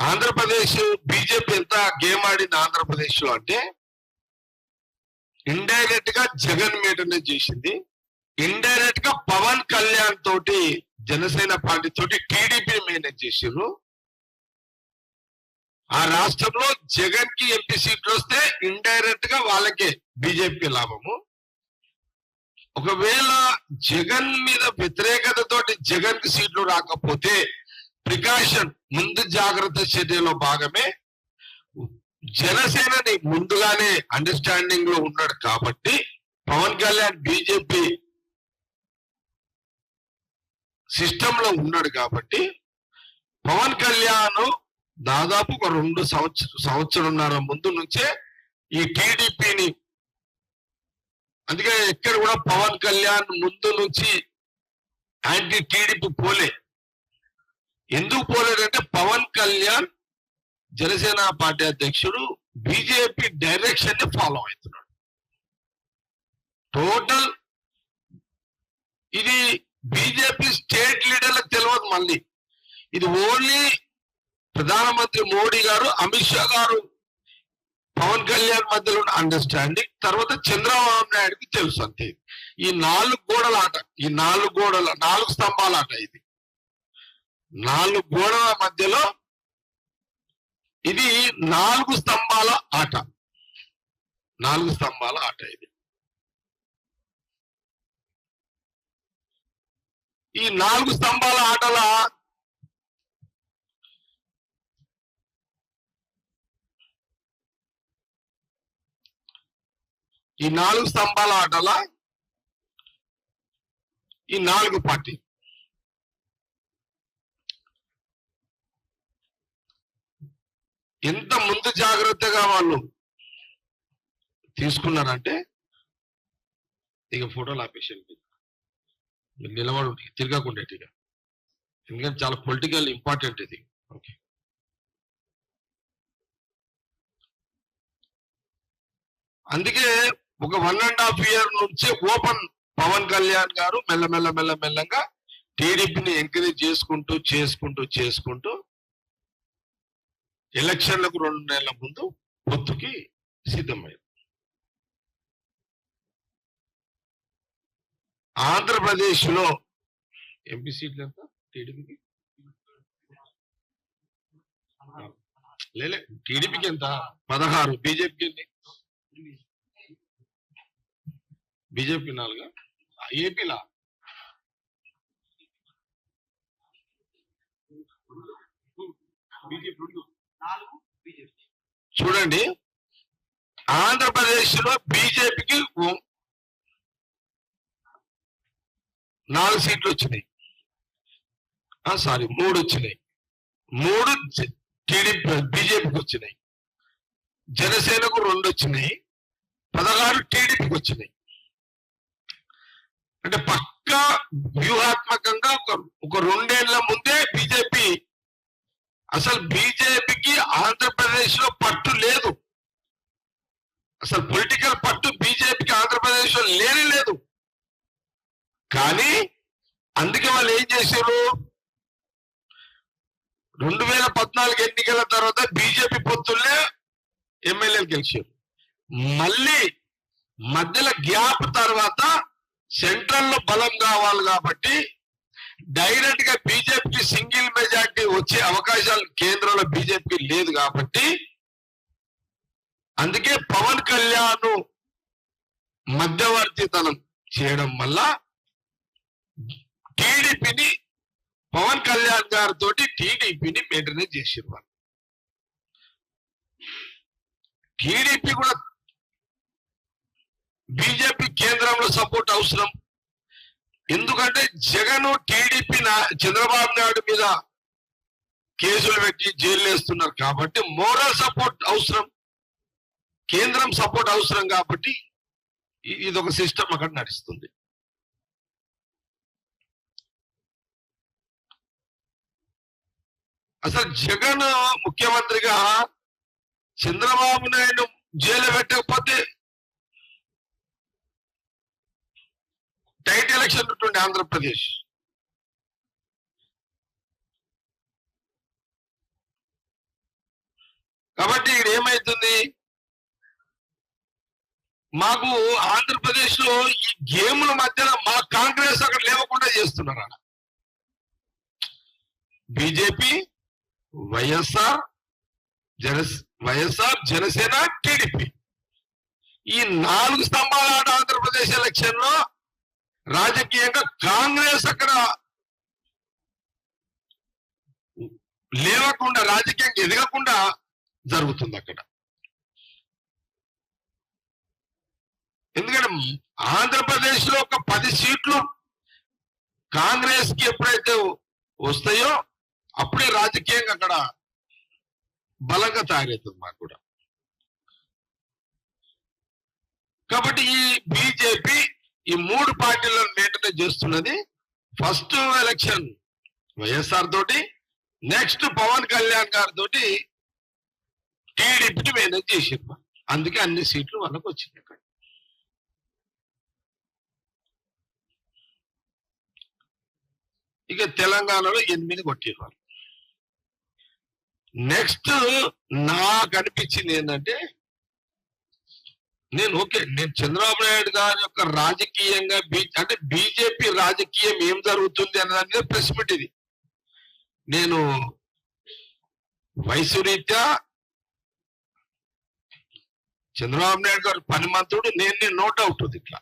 Andhra Pradesh BJP ఎంత game ఆడింది ఆంధ్రప్రదేశ్లో అంటే ఇండైరెక్ట్గా జగన్ మీటనే చేసింది. ఇండైరెక్ట్గా పవన్ కళ్యాణ్ తోటి జనసేన పార్టీ తోటి టీడీపీ మేనేజ్ చేసిర్రు ఆ రాష్ట్రంలో జగన్కి ఎంపీ సీట్లు వస్తే ఇండైరెక్ట్గా వాళ్ళకే బీజేపీ లాభము. ఒకవేళ జగన్ మీద వ్యతిరేకత తోటి జగన్కి సీట్లు రాకపోతే ప్రికాషన్ ముందు జాగ్రత్త చర్యలో భాగమే. జనసేనని ముందుగానే అండర్స్టాండింగ్లో ఉన్నాడు కాబట్టి పవన్ కళ్యాణ్ బీజేపీ సిస్టమ్లో ఉన్నాడు కాబట్టి పవన్ కళ్యాణ్ దాదాపు ఒక రెండు సంవత్సరం సంవత్సరంన్నర ముందు నుంచే ఈ టీడీపీని అందుకే ఎక్కడ కూడా పవన్ కళ్యాణ్ ముందు నుంచి యాంటీ టీడీపీ పోలే. ఎందుకు పోలేడంటే పవన్ కళ్యాణ్ జనసేన పార్టీ అధ్యక్షుడు బీజేపీ డైరెక్షన్ని ఫాలో అవుతున్నాడు. టోటల్ ఇది బీజేపీ స్టేట్ లీడర్లకు తెలియదు మళ్ళీ. ఇది ఓన్లీ ప్రధానమంత్రి మోడీ గారు అమిత్ షా గారు పవన్ కళ్యాణ్ మధ్యలో ఉన్న అండర్స్టాండింగ్ తర్వాత చంద్రబాబు నాయుడుకి తెలుసు అంతే. ఈ నాలుగు గోడల ఆట ఈ నాలుగు గోడల నాలుగు స్తంభాల ఆట ఇది. నాలుగు గోడల మధ్యలో ఇది నాలుగు స్తంభాల ఆట. నాలుగు స్తంభాల ఆట ఇది. ఈ నాలుగు స్తంభాల ఆటల ఈ నాలుగు స్తంభాల ఆటల ఈ నాలుగు పార్టీ. ఎంత ముందు జాగ్రత్తగా వాళ్ళు తీసుకున్నారంటే ఇక ఫోటోలు ఆపేసాను నిలబడి నిలబడు తిరగకుండా ఇక. ఎందుకంటే చాలా పొలిటికల్ ఇంపార్టెంట్ ఇది. ఓకే అందుకే ఒక వన్ అండ్ హాఫ్ ఇయర్ నుంచి ఓపెన్ పవన్ కళ్యాణ్ గారు మెల్లమెల్ల మెల్ల మెల్లగా టీడీపీని ఎంకరేజ్ చేసుకుంటూ చేసుకుంటూ చేసుకుంటూ ఎలక్షన్లకు రెండు నెలల ముందు పొత్తుకి సిద్ధమైంది ఆంధ్రప్రదేశ్లో ఎంపీ సీట్లు ఎంత? టీడీపీకి? లేలే టీడీపీకి ఎంత? పదహారు. బీజేపీకి ఎన్ని? బీజేపీ నాలుగా? ఏపీలా? బీజేపీ నాలుగు బీజేపీ. చూడండి. ఆంధ్రప్రదేశ్లో బీజేపీకి నాలుగు సీట్లు వచ్చినాయి. సారీ మూడు వచ్చినాయి. మూడు టీడీపీ బీజేపీకి వచ్చినాయి. జనసేనకు రెండు వచ్చినాయి. పదహారు టీడీపీకి వచ్చినాయి. అంటే పక్కా వ్యూహాత్మకంగా ఒక ఒక రెండేళ్ళ ముందే బీజేపీ అసలు బీజేపీకి ఆంధ్రప్రదేశ్లో పట్టు లేదు. అసలు పొలిటికల్ పట్టు బీజేపీకి ఆంధ్రప్రదేశ్లో లేని లేదు. కానీ అందుకే వాళ్ళు ఏం చేశారు? రెండు వేల పద్నాలుగు ఎన్నికల తర్వాత బీజేపీ పొత్తుల్లే ఎమ్మెల్యేలు గెలిచారు. మళ్ళీ మధ్యలో గ్యాప్ తర్వాత సెంట్రల్లో బలం కావాలి కాబట్టి డైరెక్ట్గా బీజేపీకి సింగిల్ మెజార్టీ వచ్చే అవకాశాలు కేంద్రంలో బీజేపీకి లేదు కాబట్టి అందుకే పవన్ కళ్యాణ్ మధ్యవర్తితనం చేయడం వల్ల టీడీపీని పవన్ కళ్యాణ్ గారితో టీడీపీని మెయింటైన్ చేసారు టీడీపీ కూడా బీజేపీ కేంద్రంలో సపోర్ట్ అవసరం. ఎందుకంటే జగన్ టీడీపీ చంద్రబాబు నాయుడు మీద కేసులు పెట్టి జైలు వేస్తున్నారు కాబట్టి మోరల్ సపోర్ట్ అవసరం. కేంద్రం సపోర్ట్ అవసరం కాబట్టి ఇది ఒక సిస్టమ్ అక్కడ నడుస్తుంది. అసలు జగన్ ముఖ్యమంత్రిగా చంద్రబాబు నాయుడు జైలు పెట్టకపోతే టైట్ ఎలక్షన్ ఉంటుండే ఆంధ్రప్రదేశ్. కాబట్టి ఇక్కడ ఏమైతుంది? మాకు ఆంధ్రప్రదేశ్లో ఈ గేముల మధ్యన మా కాంగ్రెస్ అక్కడ లేవకుండా చేస్తున్నారు? ఆడ బీజేపీ వైఎస్ఆర్ జన వైఎస్ఆర్ జనసేన టీడీపీ. ఈ నాలుగు స్తంభాల ఆట ఆంధ్రప్రదేశ్ ఎలక్షన్లో రాజకీయంగా కాంగ్రెస్ అక్కడ లేవకుండా రాజకీయంగా ఎదగకుండా జరుగుతుంది అక్కడ. ఎందుకంటే ఆంధ్రప్రదేశ్లో ఒక పది సీట్లు కాంగ్రెస్కి ఎప్పుడైతే వస్తాయో అప్పుడే రాజకీయంగా అక్కడ బలంగా తయారవుతుంది మాకు కూడా. కాబట్టి ఈ బీజేపీ ఈ మూడు పార్టీలను మెయింటైన్ చేస్తున్నది ఫస్ట్ ఎలక్షన్ వైఎస్ఆర్ తోటి నెక్స్ట్ పవన్ కళ్యాణ్ గారి తోటి టీడీపీని మేనేజ్ చేసారు అందుకే అన్ని సీట్లు వాళ్ళకు వచ్చింది అక్కడ. ఇక తెలంగాణలో ఎనిమిది కొట్టిరు నెక్స్ట్ నాకు అనిపించింది ఏంటంటే నేను ఓకే నేను చంద్రబాబు నాయుడు గారి యొక్క రాజకీయంగా అంటే బీజేపీ రాజకీయం ఏం జరుగుతుంది అనే దాని మీద ప్రెస్ మీట్ ఇది. నేను వయసు రీత్యా చంద్రబాబు నాయుడు గారు పనిమంతుడు నేను నేను నోట్ అవుతుంది ఇట్లా.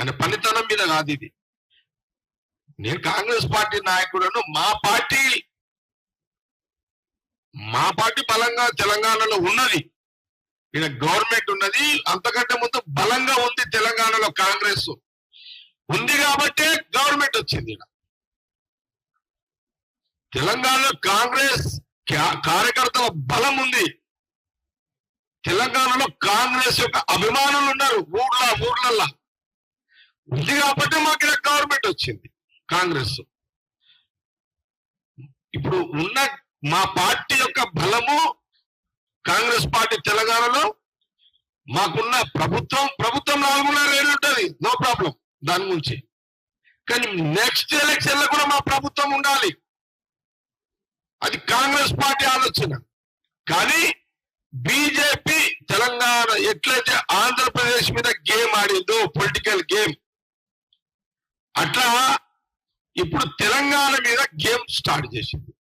అనే పనితనం మీద కాదు ఇది. నేను కాంగ్రెస్ పార్టీ నాయకుడను మా పార్టీ మా పార్టీ బలంగా తెలంగాణలో ఉన్నది. ఇక్కడ గవర్నమెంట్ ఉన్నది అంతకంటే ముందు బలంగా ఉంది తెలంగాణలో కాంగ్రెస్. ఉంది కాబట్టే గవర్నమెంట్ వచ్చింది ఈడ. తెలంగాణలో కాంగ్రెస్ క్యా- కార్యకర్తల బలం ఉంది. తెలంగాణలో కాంగ్రెస్ యొక్క అభిమానులు ఉన్నారు ఊర్ల ఊర్లల్లా. ఉంది కాబట్టి మాకు ఇక్కడ గవర్నమెంట్ వచ్చింది కాంగ్రెస్. ఇప్పుడు ఉన్న మా పార్టీ యొక్క బలము కాంగ్రెస్ పార్టీ తెలంగాణలో మాకున్న ప్రభుత్వం ప్రభుత్వం నాలుగున్నర ఏళ్ళు ఉంటుంది. నో ప్రాబ్లం దాని గురించి. కానీ నెక్స్ట్ ఎలక్షన్లో కూడా మా ప్రభుత్వం ఉండాలి. అది కాంగ్రెస్ పార్టీ ఆలోచన. కానీ బీజేపీ తెలంగాణ ఎట్లయితే ఆంధ్రప్రదేశ్ మీద గేమ్ ఆడిందో పొలిటికల్ గేమ్. అట్లా ఇప్పుడు తెలంగాణ మీద గేమ్ స్టార్ట్ చేసింది.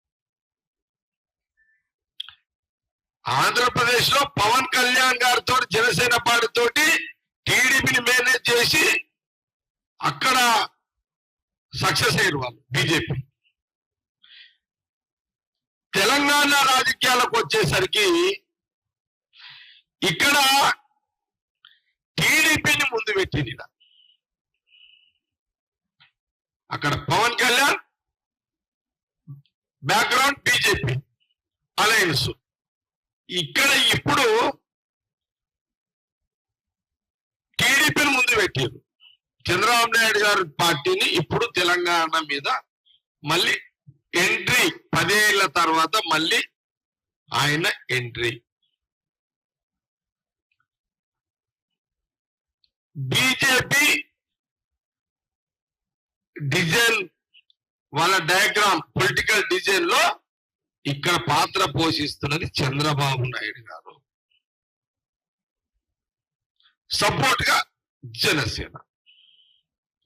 ఆంధ్రప్రదేశ్లో పవన్ కళ్యాణ్ గారితో జనసేన పార్టీతోటి టీడీపీని మేనేజ్ చేసి అక్కడ సక్సెస్ అయ్యారు వాళ్ళు బీజేపీ. తెలంగాణ రాజకీయాలకు వచ్చేసరికి ఇక్కడ టీడీపీని ముందు పెట్టింది అక్కడ Pawan Kalyan background BJP alliance. ఇక్కడ ఇప్పుడు టీడీపీని ముందు పెట్టారు. చంద్రబాబు నాయుడు గారి పార్టీని ఇప్పుడు తెలంగాణ మీద మళ్ళీ ఎంట్రీ పదేళ్ళ తర్వాత మళ్ళీ ఆయన ఎంట్రీ. బీజేపీ డిజైన్ వాళ్ళ డయాగ్రామ్ పొలిటికల్ డిజైన్లో ఇక్కడ పాత్ర పోషిస్తున్నది చంద్రబాబు నాయుడు గారు. సపోర్ట్గా జనసేన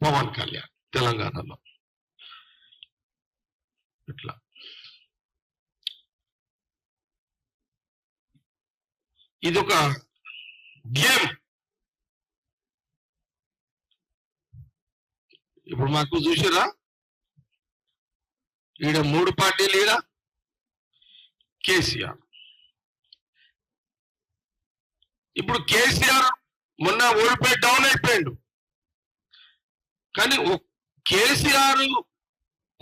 పవన్ కళ్యాణ్ తెలంగాణలో. ఇట్లా. ఇదొక గేమ్. ఇప్పుడు మాకు చూసారా? ఈడ మూడు పార్టీలు ఈడ. కేసీఆర్. ఇప్పుడు కేసీఆర్ మొన్న ఓడిపోయి డౌన్ అయిపోయిండు. కానీ ఒ- కేసీఆర్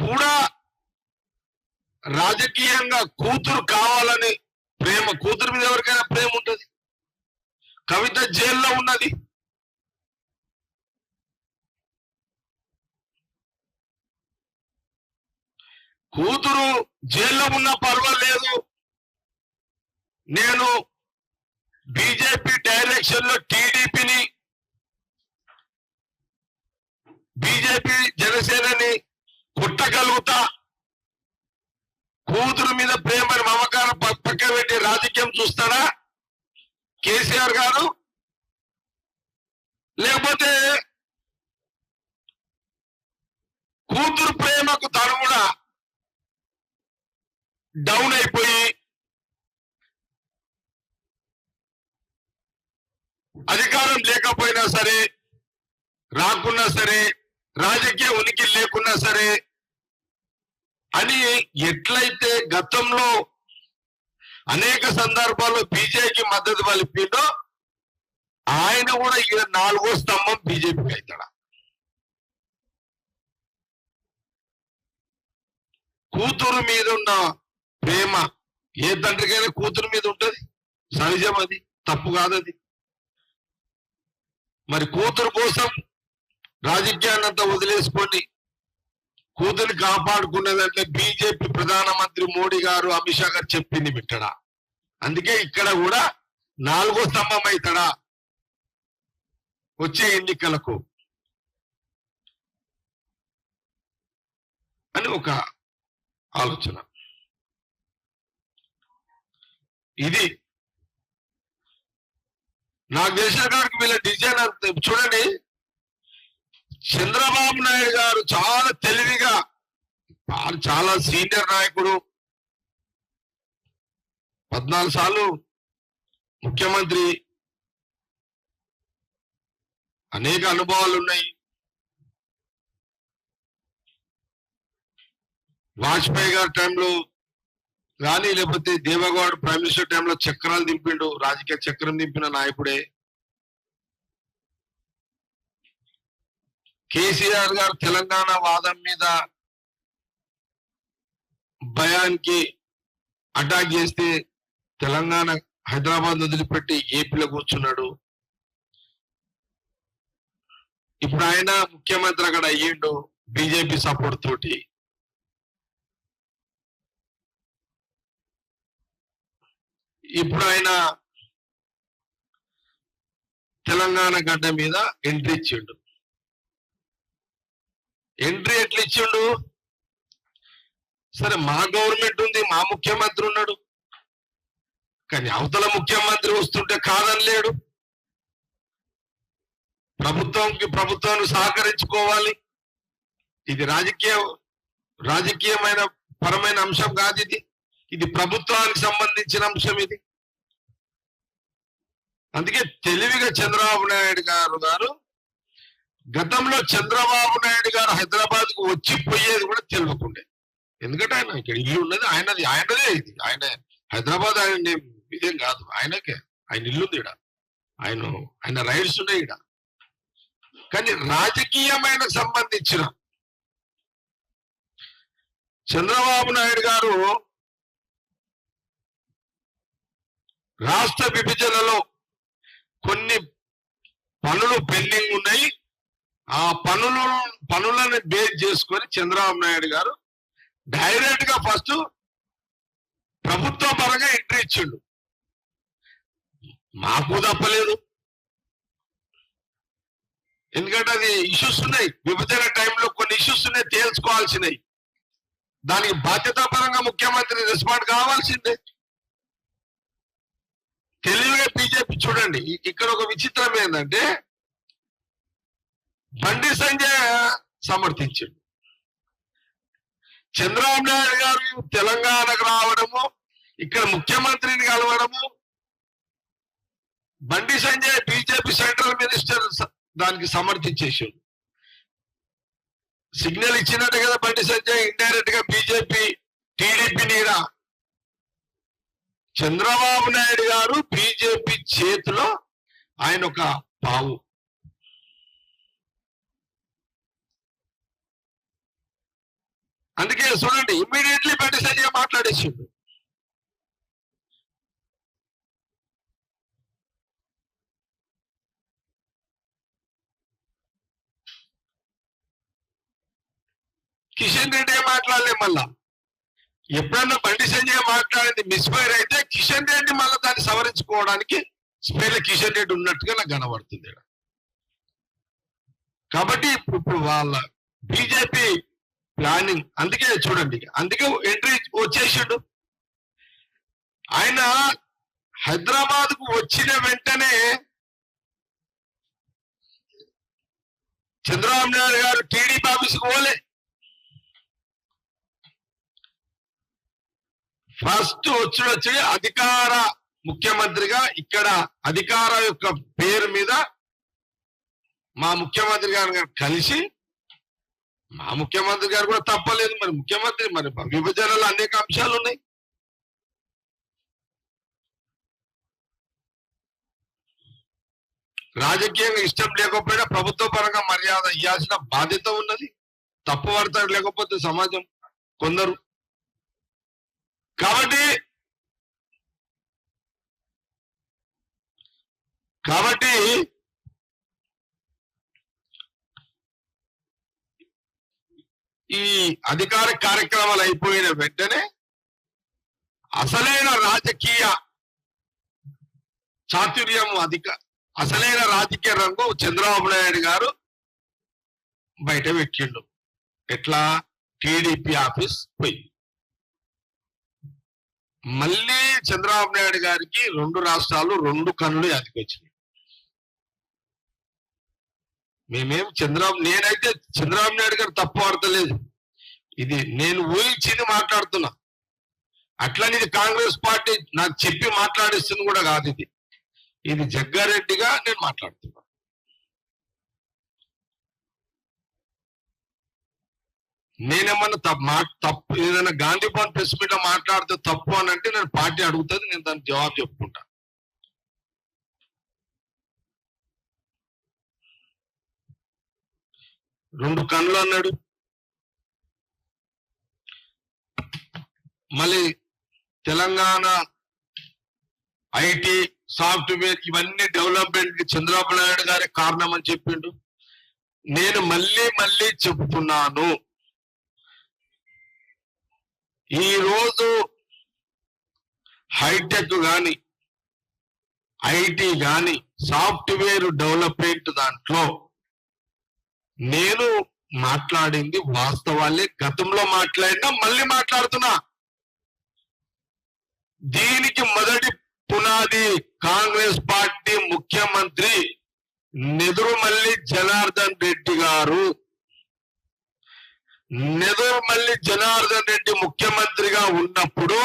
కూడా రాజకీయంగా కూతురు కావాలని ప్రేమ కూతురు మీద ఎవరికైనా ప్రేమ ఉంటుంది? కవిత జైల్లో ఉన్నది. కూతురు జైల్లో ఉన్నా పర్వాలేదు. నేను బీజేపీ డైరెక్షన్లో టీడీపీని బీజేపీ జనసేనని కొట్టగలుగుతా కూతురు మీద ప్రేమ మమకారం పక్క పెట్టి రాజకీయం చూస్తాడా? కేసీఆర్ గారు? లేకపోతే కూతురు ప్రేమకు తను కూడా డౌన్ అయిపోయి అధికారం లేకపోయినా సరే రాకున్నా సరే రాజకీయ ఉనికి లేకున్నా సరే అని ఎట్లయితే గతంలో అనేక సందర్భాల్లో బీజేపీకి మద్దతు పలిపిందో ఆయన కూడా ఇక నాలుగో స్తంభం బీజేపీకి అవుతాడా? కూతురు మీద ఉన్న ప్రేమ ఏ తండ్రికైనా కూతురు మీద ఉంటది? సహజం అది తప్పు కాదది. మరి కూతురు కోసం రాజకీయాన్ని అంతా వదిలేసుకొని కూతురు కాపాడుకునేదంటే బీజేపీ ప్రధానమంత్రి మోడీ గారు అమిత్ షా గారు చెప్పింది బిట్టడా అందుకే ఇక్కడ కూడా నాలుగో స్తంభం అవుతాడా? వచ్చే ఎన్నికలకు. అని ఒక ఆలోచన. ఇది నాకు తెలిసిన కాడికి వీళ్ళ డిజైన్ చూడండి. చంద్రబాబు నాయుడు గారు చాలా తెలివిగా వారు చాలా సీనియర్ నాయకుడు. పద్నాలుగు సార్లు ముఖ్యమంత్రి. అనేక అనుభవాలు ఉన్నాయి. వాజ్పేయి గారి టైంలో కానీ లేకపోతే దేవగౌడ్ ప్రైమ్ మినిస్టర్ టైంలో చక్రాలు దింపిండు రాజకీయ చక్రం దింపిన నాయకుడే. కేసీఆర్ గారు తెలంగాణ వాదం మీద భయానికి అటాక్ చేస్తే తెలంగాణ హైదరాబాద్ వదిలిపెట్టి ఏపీలో కూర్చున్నాడు. ఇప్పుడు ఆయన ముఖ్యమంత్రి అక్కడ అయ్యిండు బీజేపీ సపోర్ట్ తోటి. ఇప్పుడు ఆయన తెలంగాణ గడ్డ మీద ఎంట్రీ ఇచ్చిండు. ఎంట్రీ ఎట్లా ఇచ్చిండు? సరే మా గవర్నమెంట్ ఉంది మా ముఖ్యమంత్రి ఉన్నాడు. కానీ అవతల ముఖ్యమంత్రి వస్తుంటే కాదని లేడు. ప్రభుత్వంకి ప్రభుత్వాన్ని సహకరించుకోవాలి. ఇది రాజకీయ రాజకీయమైన పరమైన అంశం కాదు ఇది. ఇది ప్రభుత్వానికి సంబంధించిన అంశం ఇది. అందుకే తెలివిగా చంద్రబాబు నాయుడు గారు గారు గతంలో చంద్రబాబు నాయుడు గారు హైదరాబాద్కు వచ్చి పోయేది కూడా తెలియకుండే. ఎందుకంటే ఆయన ఇక్కడ ఇల్లు ఉన్నది ఆయనది ఆయనదే ఇది. ఆయన హైదరాబాద్ ఆయన ఇదేం కాదు ఆయనకే. ఆయన ఇల్లుంది ఈడ. ఆయన ఆయన రైడ్స్ ఉన్నాయి ఈడ. కానీ రాజకీయమైన సంబంధించిన చంద్రబాబు నాయుడు గారు రాష్ట్ర విభజనలో కొన్ని పనులు పెండింగ్ ఉన్నాయి. ఆ పనులు పనులను బేస్ చేసుకొని చంద్రబాబు నాయుడు గారు డైరెక్ట్గా ఫస్ట్ ప్రభుత్వ పరంగా ఎంట్రీ ఇచ్చిండు. మాకు తప్పలేదు. ఎందుకంటే అది ఇష్యూస్ ఉన్నాయి. విభజన టైంలో కొన్ని ఇష్యూస్ ఉన్నాయి తేల్చుకోవాల్సినవి. దానికి బాధ్యతాపరంగా ముఖ్యమంత్రి రెస్పాండ్ కావాల్సిందే. తెలివిగా బీజేపీ చూడండి. ఇక్కడ ఒక విచిత్రం ఏంటంటే బండి సంజయ్ సమర్థించాడు. చంద్రబాబు నాయుడు గారు తెలంగాణకు రావడము ఇక్కడ ముఖ్యమంత్రిని కలవడము Bandi Sanjay BJP central minister దానికి సమర్థించేసాడు సిగ్నల్ ఇచ్చినట్టు కదా బండి సంజయ్ ఇండైరెక్ట్గా బీజేపీ టీడీపీ నీడ. చంద్రబాబు నాయుడు గారు బీజేపీ చేతిలో ఆయన ఒక పావు అందుకే చూడండి ఇమ్మీడియట్లీ బండి మాట్లాడేసిండు. కిషన్ రెడ్డి ఏం మాట్లాడలే మళ్ళా? ఎప్పుడన్నా బండి సంజయ్ మాట్లాడింది మిస్ఫైర్ అయితే కిషన్ రెడ్డి మళ్ళీ దాన్ని సవరించుకోవడానికి స్పేర్లో కిషన్ రెడ్డి ఉన్నట్టుగా నాకు కనబడుతుంది కాబట్టి ఇప్పుడు ఇప్పుడు వాళ్ళ బీజేపీ ప్లానింగ్ అందుకే చూడండి అందుకే ఎంట్రీ వచ్చేసాడు. ఆయన హైదరాబాద్కు వచ్చిన వెంటనే చంద్రబాబు నాయుడు గారు టీడీపీ ఆఫీస్కి పోలే. ఫస్ట్ వచ్చిన వచ్చి అధికార ముఖ్యమంత్రిగా ఇక్కడ అధికార యొక్క పేరు మీద మా ముఖ్యమంత్రి గారు కలిసి మా ముఖ్యమంత్రి గారు కూడా తప్పలేదు మరి. ముఖ్యమంత్రి మరి విభజనలో అనేక అంశాలు ఉన్నాయి. రాజకీయంగా ఇష్టం లేకపోయినా ప్రభుత్వ పరంగా మర్యాద ఇవ్వాల్సిన బాధ్యత ఉన్నది. తప్పు పడతాడు లేకపోతే సమాజం. కొందరు కాబట్టి కాబట్టి ఈ అధికార కార్యక్రమాలు అయిపోయిన వెంటనే అసలైన రాజకీయ చాతుర్యం అధిక అసలైన రాజకీయ రంగు చంద్రబాబు నాయుడు గారు బయట పెట్టిండు. ఎట్లా? టీడీపీ ఆఫీస్ పోయి. మళ్ళీ చంద్రబాబు నాయుడు గారికి రెండు రాష్ట్రాలు రెండు కన్నులు అతికొచ్చినాయి మేమేం చంద్రబాబు నేనైతే చంద్రబాబు నాయుడు గారు తప్పు ఆడతలేదు ఇది నేను ఊహించింది మాట్లాడుతున్నా. అట్లని ఇది కాంగ్రెస్ పార్టీ నాకు చెప్పి మాట్లాడిస్తుంది కూడా కాదు ఇది. ఇది జగ్గారెడ్డిగా నేను మాట్లాడుతున్నా. నేనేమన్నా తప్పు మా తప్పు ఏదైనా గాంధీ భవన్ ప్రెస్ మీట్లో మాట్లాడితే తప్పు అని అంటే నేను పార్టీ అడుగుతుంది నేను దానికి జవాబు చెప్పుకుంటా. రెండు కళ్ళు అన్నాడు. మళ్ళీ తెలంగాణ ఐటీ సాఫ్ట్వేర్ ఇవన్నీ డెవలప్మెంట్ చంద్రబాబు నాయుడు గారి కారణం అని చెప్పిండు. నేను మళ్ళీ మళ్ళీ చెప్తున్నాను ఈ రోజు హైటెక్ గాని ఐటీ గాని సాఫ్ట్వేర్ డెవలప్మెంట్ దాంట్లో నేను మాట్లాడింది వాస్తవాలే. గతంలో మాట్లాడినా మళ్ళీ మాట్లాడుతున్నా. దీనికి మొదటి పునాది కాంగ్రెస్ పార్టీ ముఖ్యమంత్రి నెదురుమల్లి జనార్దన్ రెడ్డి గారు. నెదురుమల్లి జనార్దన్ రెడ్డి ముఖ్యమంత్రిగా ఉన్నప్పుడు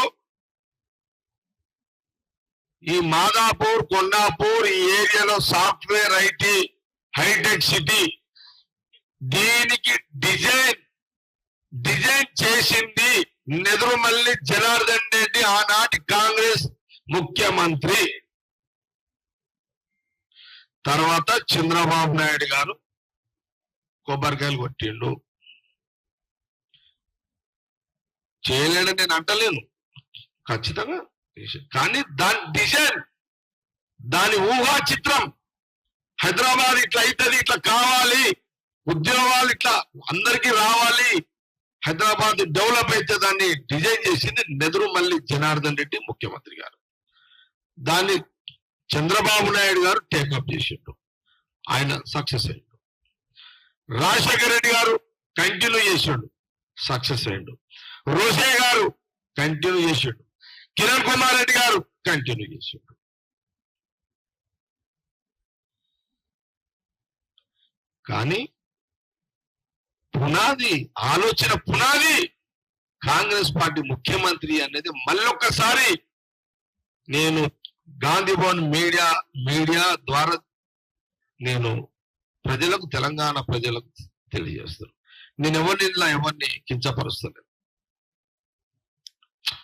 ఈ మాదాపూర్ కొండాపూర్ ఈ ఏరియాలో సాఫ్ట్వేర్ ఐటీ హైటెక్ సిటీ దీనికి డిజైన్ డిజైన్ చేసింది నెదురుమల్లి జనార్దన్ రెడ్డి ఆనాటి కాంగ్రెస్ ముఖ్యమంత్రి. తర్వాత చంద్రబాబు నాయుడు గారు కొబ్బరికాయలు కొట్టిండు. చేయలేడని నేను అంటలేను. ఖచ్చితంగా. కానీ దాని డిజైన్ దాని ఊహా చిత్రం హైదరాబాద్ ఇట్లా అవుతుంది ఇట్లా కావాలి ఉద్యోగాలు ఇట్లా అందరికీ రావాలి హైదరాబాద్ డెవలప్ అయితే దాన్ని డిజైన్ చేసింది నెదురు మల్లి జనార్దన్ రెడ్డి ముఖ్యమంత్రి గారు. దాన్ని చంద్రబాబు నాయుడు గారు టేకప్ చేసిండు. ఆయన సక్సెస్ అయ్యిండు. రాజశేఖర రెడ్డి గారు కంటిన్యూ చేసిండు సక్సెస్ అయ్యిండు. రోసే గారు కంటిన్యూ చేసాడు. కిరణ్ కుమార్ రెడ్డి గారు కంటిన్యూ చేసాడు. కానీ పునాది ఆలోచన పునాది కాంగ్రెస్ పార్టీ ముఖ్యమంత్రి అనేది మళ్ళొక్కసారి నేను గాంధీ భవన్ మీడియా మీడియా ద్వారా నేను ప్రజలకు తెలంగాణ ప్రజలకు తెలియజేస్తాను నేను ఎవరిని ఇలా ఎవరిని కించపరుస్తలేదు.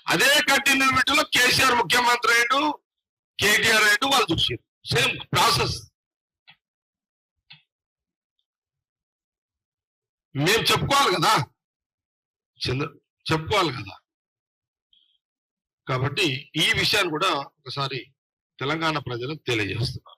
అదే కంటిన్యూటీలో కేసీఆర్ ముఖ్యమంత్రి అయ్యాడు కేటీఆర్ అయ్యాడు వాళ్ళు చూసారు సేమ్ ప్రాసెస్ మేము చెప్పుకోవాలి కదా? చంద్ర చెప్పుకోవాలి కదా? కాబట్టి ఈ విషయాన్ని కూడా ఒకసారి తెలంగాణ ప్రజలకు తెలియజేస్తున్నారు